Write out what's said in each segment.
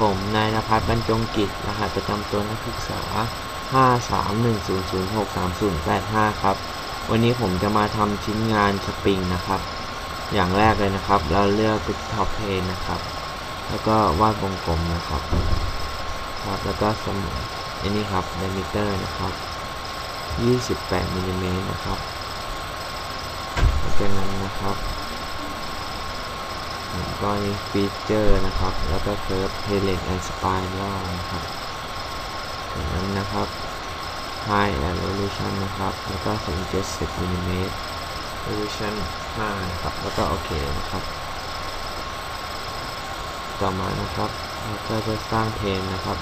ผมนายนภัสบรรจงกิจรหัสประจำตัวนักศึกษา 5310063085 ครับ วันนี้ผมจะมาทำชิ้นงานสปริงนะครับ อย่างแรกเลยนะครับ เราเลือกเป็นท็อปเพนนะครับ แล้วก็วาดวงกลมนะครับ ครับ แล้วก็สมอันนี้ครับไดมิเตอร์นะครับ 28มิลลิเมตรนะครับหลังจากนั้นนะครับ ก็มีฟีเจอร์นะครับ แล้วก็เคิร์ฟเทเลนแอนด์สปายล่านะครับจากนั้นนะครับ High Resolution นะครับ แล้วก็ถึง70มิลลิเมตร Resolution 5นะครับ แล้วก็โอเคนะครับ ต่อมานะครับเราก็จะสร้างเพนนะครับ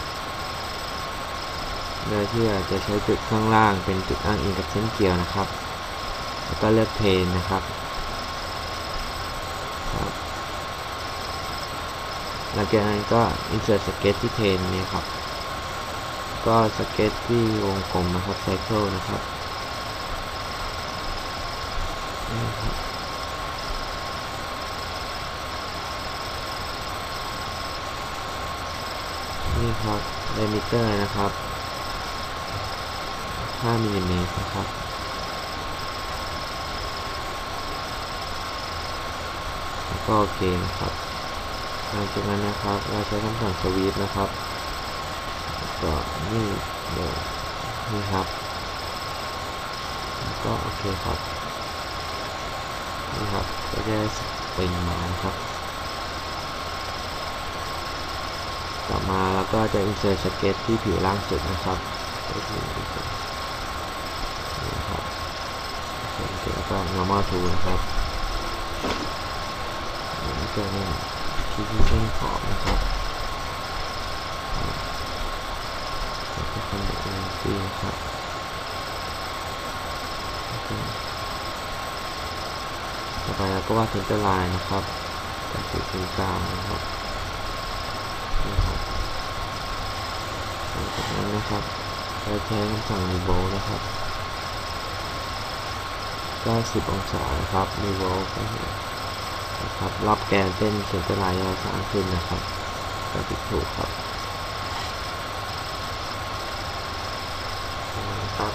โดยที่เราจะใช้จุดข้างล่างเป็นจุดอ้างอิงกับเส้นเกี่ยวนะครับ แล้วก็เลือกเพนนะครับ หลังจากนั้นก็ insert sketch ที่เพนนี้ครับ ก็สเก็ตที่วงกลมนะครับ cycle นะครับนี่ครับนี่ครับ diameter นะครับ 5มิลลิเมตรนะครับแล้วก็โอเคนะครับ หลังจากนั้นนะครับ เราใช้คำสั่งสวีปนะครับก็นี่เลยนี่ครับก็โอเคครับนี่ครับก็จะได้สปริงมานะครับ ต่อมาเราก็จะ insert สเก็ตที่ผิวล่างสุดนะครับนี่ครับแล้วก็ normal tool นะครับนี่ก็เนี่ย ที่ที่เส้นขอบนะครับแล้วก็คอนเดนซีนะครับต่อไปเราก็วาดเซนเตอร์ไลน์นะครับจากจุดศูนย์กลางนะครับนี่ครับหลังจากนั้นนะครับเราใช้คำสั่ง revolve นะครับ90องศานะครับ revolve ก็คือนะครับรับแกนเส้นเซนเตอร์ไลน์ที่เราสร้างขึ้นนะครับก็ติดถูกครับนะครับ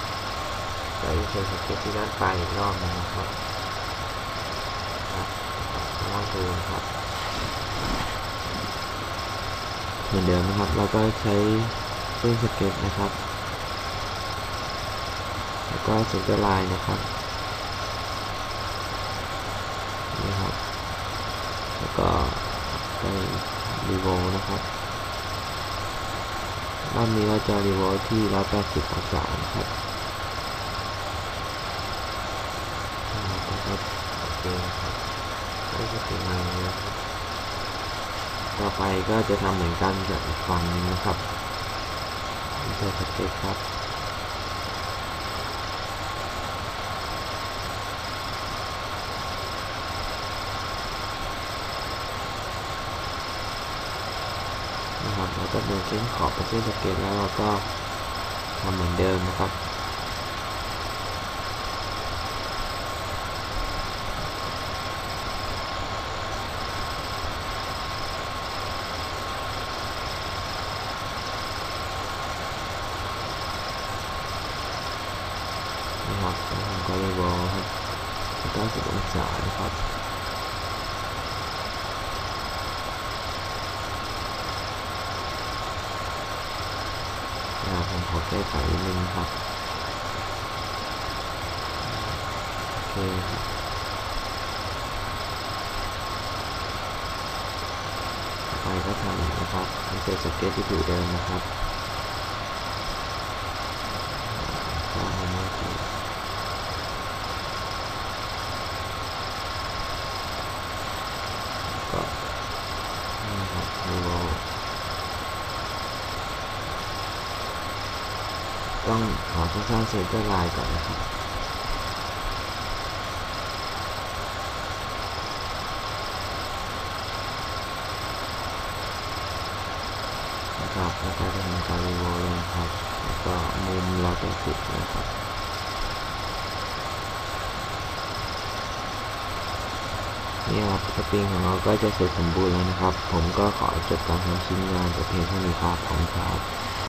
เราจะใช้สเก็ตที่ด้านปลายอีกรอบหนึงนะครับครับลองดูนะครับเหมือนเดิมนะครับ เราก็ใช้เส้นสเก็ตนะครับ แล้วก็เซนตอร์ไลน์นะครับ นี่ครับ แล้วก็ไป รีโวนะครับรอบนี้เราจะรีโวที่180องศานะครับนะครับโอเคครับก็จะเป็นงานนะครับต่อไปก็จะทำเหมือนกันกับฝั่งนึงนะครับนี่อสเก็ตครับ นะครับ แล้วก็เดินเส้นขอบไปเส้นสเก็ตแล้วเราก็ทำเหมือนเดิมนะครับนะครับผมก็เลยบอกครับ90องศานะครับ นะครับ ผมขอแก้ไขนิดนึงครับโอเคครับไปก็ทำนะครับทำเจอสเก็ตที่ผิวเดิมนะครับก็เอามาทีก็นี่ครับรีโวล ต้องขอสร้างเซนเตอร์ไลน์ก่อนนะครับ นะครับแล้วก็จะทำการรีโวลงครับ แล้วก็มุมเราจะสิบนะครับนนี่ครับสปริงของเราก็จะเสร็จสมบูรณ์แล้วนะครับ ผมก็ขอจบการทำชิ้นงานแต่เพียงเท่านี้ครับขอบคุณครับ